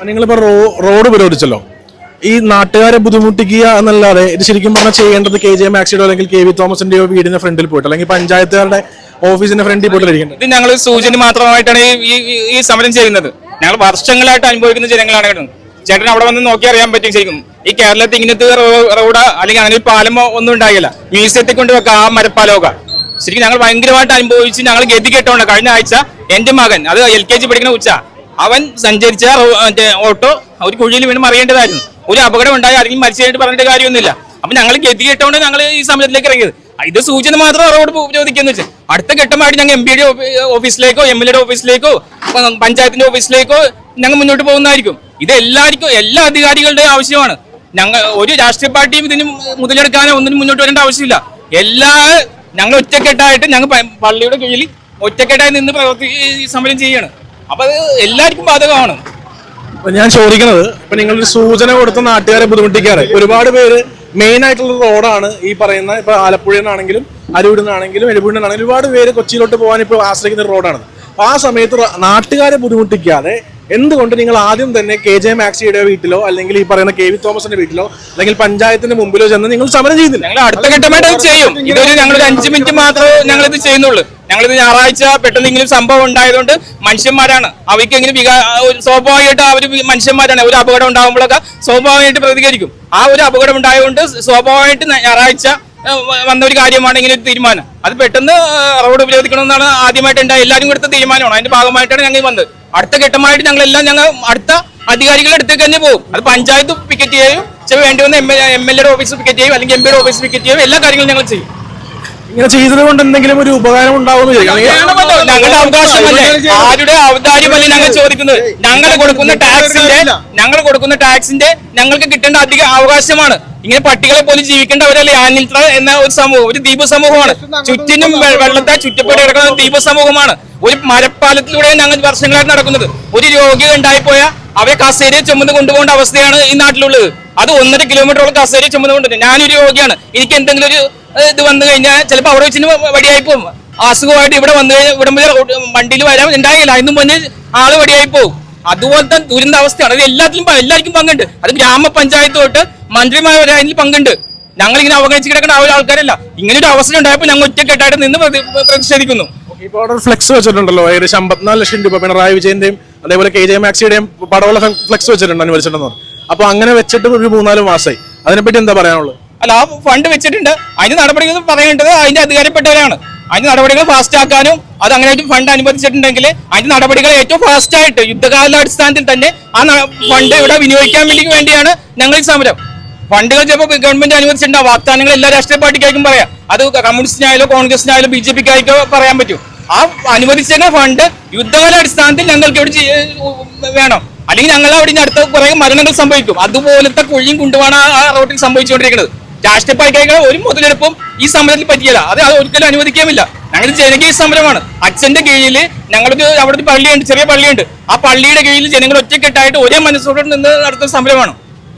നിങ്ങളിപ്പോ raw- road ഉപരോധിച്ചല്ലോ. ഈ നാട്ടുകാരെ ബുദ്ധിമുട്ടിക്കുക എന്നല്ലാതെ ഇത് ശരിക്കും പറഞ്ഞാൽ ചെയ്യേണ്ടത് കെ ജെ മാക്സിഡോ അല്ലെങ്കിൽ കെ വി തോമസിന്റെയോ വീടിന്റെ ഫ്രണ്ടിൽ പോയിട്ട് അല്ലെങ്കിൽ പഞ്ചായത്തുകാരുടെ ഓഫീസിന്റെ ഫ്രണ്ടിൽ പോയിട്ടായിരിക്കും ഇത് ഞങ്ങൾ സൂചന മാത്രമായിട്ടാണ് ഈ- ഈ സമരം ചെയ്യുന്നത്. ഞങ്ങൾ വർഷങ്ങളായിട്ട് അനുഭവിക്കുന്ന ജനങ്ങളാണ് ചേട്ടൻ അവിടെ വന്ന് നോക്കി അറിയാൻ പറ്റും ശരിക്കും. ഈ കേരളത്തിൽ ഇങ്ങനത്തെ റോഡ് അല്ലെങ്കിൽ അങ്ങനെ പാലമോ ഒന്നും ഉണ്ടാകില്ല മ്യൂസിയത്തിൽ കൊണ്ട് ആ മരപ്പാലമൊക്കെ. ശരിക്കും ഞങ്ങൾ ഭയങ്കരമായിട്ട് അനുഭവിച്ച് ഞങ്ങൾ ഗതി കേട്ടോണ്ട് കഴിഞ്ഞ ആഴ്ച എന്റെ മകൻ അത് എൽ കെ ജി പഠിക്കുന്ന ഉച്ച അവൻ സഞ്ചരിച്ച ഓട്ടോ ഒരു കുഴിയിൽ വീണ് മറിയേണ്ടതായിരുന്നു. ഒരു അപകടം ഉണ്ടായി ആരെങ്കിലും മരിച്ചതായിട്ട് പറഞ്ഞിട്ട് കാര്യമൊന്നുമില്ല. അപ്പൊ ഞങ്ങൾ ഗതി കേട്ടോണ്ട് ഞങ്ങൾ ഈ സമരത്തിലേക്ക് ഇറങ്ങിയത്. ഇത് സൂചന മാത്രം അവരോട് ചോദിക്കുന്നു വെച്ചാൽ അടുത്ത ഘട്ടമായിട്ട് ഞങ്ങൾ എം പിയുടെ ഓഫീസിലേക്കോ എം എൽ എയുടെ ഓഫീസിലേക്കോ പഞ്ചായത്തിന്റെ ഓഫീസിലേക്കോ ഞങ്ങൾ മുന്നോട്ട് പോകുന്നതായിരിക്കും. ഇത് എല്ലാവർക്കും എല്ലാ അധികാരികളുടെയും ആവശ്യമാണ്. ഞങ്ങൾ ഒരു രാഷ്ട്രീയ പാർട്ടിയും ഇതിന് മുതലെടുക്കാനോ ഒന്നിനും മുന്നോട്ട് വരേണ്ട ആവശ്യമില്ല. എല്ലാ ഞങ്ങൾ ഒറ്റക്കെട്ടായിട്ട് ഞങ്ങൾ പള്ളിയുടെ കീഴിൽ ഒറ്റക്കെട്ടായി നിന്ന് പ്രവർത്തി സമരം ചെയ്യാണ്. അപ്പൊ അത് എല്ലാവർക്കും ബാധകമാണ്. അപ്പൊ ഞാൻ ചോദിക്കുന്നത് ഇപ്പൊ നിങ്ങൾ സൂചന കൊടുത്ത നാട്ടുകാരെ ബുദ്ധിമുട്ടിക്കാറ്. ഒരുപാട് പേര് മെയിൻ ആയിട്ടുള്ള റോഡാണ് ഈ പറയുന്ന ഇപ്പൊ ആലപ്പുഴയിൽ നിന്നാണെങ്കിലും അരൂരിൽ നിന്നാണെങ്കിലും എഴുപൂരിൽ നിന്നാണെങ്കിലും ഒരുപാട് പേര് കൊച്ചിയിലോട്ട് പോകാൻ ഇപ്പോൾ ആശ്രയിക്കുന്ന ഒരു റോഡാണ്. അപ്പൊ ആ സമയത്ത് നാട്ടുകാരെ ബുദ്ധിമുട്ടിക്കാതെ എന്തുകൊണ്ട് നിങ്ങൾ ആദ്യം തന്നെ കെ ജെ മാക്സിയുടെ വീട്ടിലോ അല്ലെങ്കിൽ ഈ പറയുന്ന കെ വി തോമസിന്റെ വീട്ടിലോ അല്ലെങ്കിൽ പഞ്ചായത്തിന്റെ മുമ്പിലോ ചെന്ന് നിങ്ങൾ സമരം ചെയ്യുന്നില്ല? ഞങ്ങൾ അടുത്ത ഘട്ടമായിട്ട് ചെയ്യും. ഇതൊരു ഞങ്ങൾ അഞ്ച് മിനിറ്റ് മാത്രമേ ഞങ്ങൾ ഇത് ചെയ്യുന്നുള്ളൂ. ഞങ്ങളിത് ഞായറാഴ്ച പെട്ടെന്ന് ഇങ്ങനെ സംഭവം ഉണ്ടായതുകൊണ്ട് മനുഷ്യന്മാരാണ്. അവർക്കെങ്കിലും വികാ സ്വാഭാവികമായിട്ട് അവർ മനുഷ്യന്മാരാണ്. ഒരു അപകടം ഉണ്ടാകുമ്പോഴൊക്കെ സ്വാഭാവികമായിട്ട് പ്രതികരിക്കും. ആ ഒരു അപകടം ഉണ്ടായതുകൊണ്ട് സ്വാഭാവികമായിട്ട് ഞായറാഴ്ച വന്ന ഒരു കാര്യമാണ് ഇങ്ങനെ ഒരു തീരുമാനം. അത് പെട്ടെന്ന് റോഡ് ഉപരോധിക്കണമെന്നാണ് ആദ്യമായിട്ട് ഉണ്ടായ എല്ലാവരും കൊടുത്ത തീരുമാനമാണ്. അതിന്റെ ഭാഗമായിട്ടാണ് ഞങ്ങൾ വന്നത്. അടുത്ത ഘട്ടമായിട്ട് ഞങ്ങൾ എല്ലാം ഞങ്ങൾ അടുത്ത അധികാരികളുടെ അടുത്തേക്ക് തന്നെ പോകും. അത് പഞ്ചായത്ത് പിക്കറ്റ് ചെയ്യും വേണ്ടി വന്ന എം എൽ എയുടെ ഓഫീസ് പിക്കറ്റ് ചെയ്യും അല്ലെങ്കിൽ എം പിയുടെ ഓഫീസ് പിക്കറ്റ് ചെയ്യും എല്ലാ കാര്യങ്ങളും ഞങ്ങൾ ചെയ്യും. ഇങ്ങനെ ചെയ്തത് കൊണ്ട് എന്തെങ്കിലും ഒരു ഉപകാരം ഉണ്ടാവുമെന്ന് ചോദിക്കാം ഞങ്ങളുടെ അവകാശമല്ലേ? ആരുടെ ഞങ്ങൾ ചോദിക്കുന്നത്? ഞങ്ങൾ കൊടുക്കുന്ന ടാക്സിന്റെ ഞങ്ങൾ കൊടുക്കുന്ന ടാക്സിന്റെ ഞങ്ങൾക്ക് കിട്ടേണ്ട അധിക അവകാശമാണ്. ഇങ്ങനെ പട്ടികളെ പോലും ജീവിക്കേണ്ടവരല്ലേ ആനിൽത്ര എന്ന ഒരു സമൂഹം ഒരു ദ്വീപ സമൂഹമാണ്. ചുറ്റിനും വെള്ളത്തെ ചുറ്റപ്പെട്ട് കിടക്കുന്ന ദ്വീപ സമൂഹമാണ്. ഒരു മരപ്പാലത്തിലൂടെ ഞങ്ങൾ വർഷങ്ങളായിട്ട് നടക്കുന്നത്. ഒരു രോഗി ഉണ്ടായിപ്പോയ അവരെ കസേരയെ ചുമന്ന് കൊണ്ടുപോകേണ്ട അവസ്ഥയാണ് ഈ നാട്ടിലുള്ളത്. അത് ഒന്നര കിലോമീറ്ററോളം കസേരയെ ചുമന്ന് കൊണ്ടുപോകും ഞാനൊരു രോഗിയാണ്. എനിക്ക് എന്തെങ്കിലും ഒരു ഇത് വന്നു കഴിഞ്ഞാൽ ചിലപ്പോൾ അവിടെ വെച്ചിന് വടിയായി പോകും അസുഖമായിട്ട് ഇവിടെ വന്നു കഴിഞ്ഞാൽ ഇവിടെ വണ്ടിയിൽ വരാൻ ഉണ്ടായില്ല. അതിന് മുന്നേ ആൾ വടിയായി പോകും അതുപോലത്തെ ദുരന്താവസ്ഥയാണ് അത് എല്ലാത്തിലും എല്ലാവർക്കും പങ്കുണ്ട്. അത് ഗ്രാമപഞ്ചായത്ത് തൊട്ട് മന്ത്രിമാർ വരെ അതിൽ പങ്കുണ്ട്. ഞങ്ങൾ ഇങ്ങനെ അവഗണിച്ച് കിടക്കുന്ന ആ ഒരു ആൾക്കാരല്ല. ഇങ്ങനെ ഒരു അവസരം ഉണ്ടായപ്പോൾ ഞങ്ങൾ ഒറ്റക്കെട്ടായിട്ട് നിന്ന് പ്രതി- പ്രതിഷേധിക്കുന്നു. ഇപ്പോൾ അവിടെ ഫ്ലെക്സ് വെച്ചിട്ടുണ്ടല്ലോ. ഏകദേശം അമ്പത്തിനാല് ലക്ഷം രൂപ പിണറായി വിജയന്റെയും അതേപോലെ കെ ജെ മാക്സിയുടെയും പടവുള്ള ഫ്ലെക്സ് വെച്ചിട്ടുണ്ട് അനുവദിച്ചിട്ടുണ്ടെന്ന് പറഞ്ഞു. അപ്പൊ അങ്ങനെ വെച്ചിട്ട് ഒരു മൂന്നാൽ മാസമായി അതിനെപ്പറ്റി എന്താ പറയാനുള്ളത്? അല്ല ആ ഫണ്ട് വെച്ചിട്ടുണ്ട്. അതിന് നടപടികൾ പറയേണ്ടത് അതിന്റെ അധികാരപ്പെട്ടവരാണ്. അതിന്റെ നടപടികൾ ഫാസ്റ്റ് ആക്കാനും അത് അങ്ങനെ ഫണ്ട് അനുവദിച്ചിട്ടുണ്ടെങ്കിൽ അതിന്റെ നടപടികൾ ഏറ്റവും ഫാസ്റ്റ് ആയിട്ട് യുദ്ധകാലാടിസ്ഥാനത്തിൽ തന്നെ ആ ഫണ്ട് ഇവിടെ വിനിയോഗിക്കാൻ വേണ്ടി വേണ്ടിയാണ് ഞങ്ങൾ ഈ സമരം. ഫണ്ടുകൾ ചിലപ്പോൾ ഗവൺമെന്റ് അനുവദിച്ചിട്ടുണ്ട് വാഗ്ദാനങ്ങൾ എല്ലാ രാഷ്ട്രീയ പാർട്ടിക്കാർക്കും പറയാം. അത് കമ്മ്യൂണിസ്റ്റിനായാലും കോൺഗ്രസിനായാലും ബി ജെ പിക്കാർക്കോ പറയാൻ പറ്റും. ആ അനുവദിച്ച ഫണ്ട് യുദ്ധകാലാടിസ്ഥാനത്തിൽ ഞങ്ങൾക്ക് ഇവിടെ വേണം. അല്ലെങ്കിൽ ഞങ്ങൾ അവിടെ അടുത്ത കുറെ മരണങ്ങൾ സംഭവിക്കും. അതുപോലത്തെ കുഴിയും കൊണ്ടുപോകാൻ ആ റോട്ടിൽ സംഭവിച്ചുകൊണ്ടിരിക്കുന്നത്. രാഷ്ട്രീയ പാർട്ടികൾ ഒരു മുതലെടുപ്പും ഈ സമരത്തിൽ പറ്റിയില്ല. അത് അത് ഒരിക്കലും അനുവദിക്കാമില്ല ഞങ്ങൾ ജനകീയ സമരമാണ്. അച്ഛന്റെ കീഴിൽ ഞങ്ങളൊരു അവിടെ ഒരു പള്ളിയുണ്ട് ചെറിയ പള്ളിയുണ്ട്. ആ പള്ളിയുടെ കീഴിൽ ജനങ്ങൾ ഒറ്റക്കെട്ടായിട്ട് ഒരേ മനസ്സോടെ നിന്ന് നടത്തുന്ന സമരമാണ്.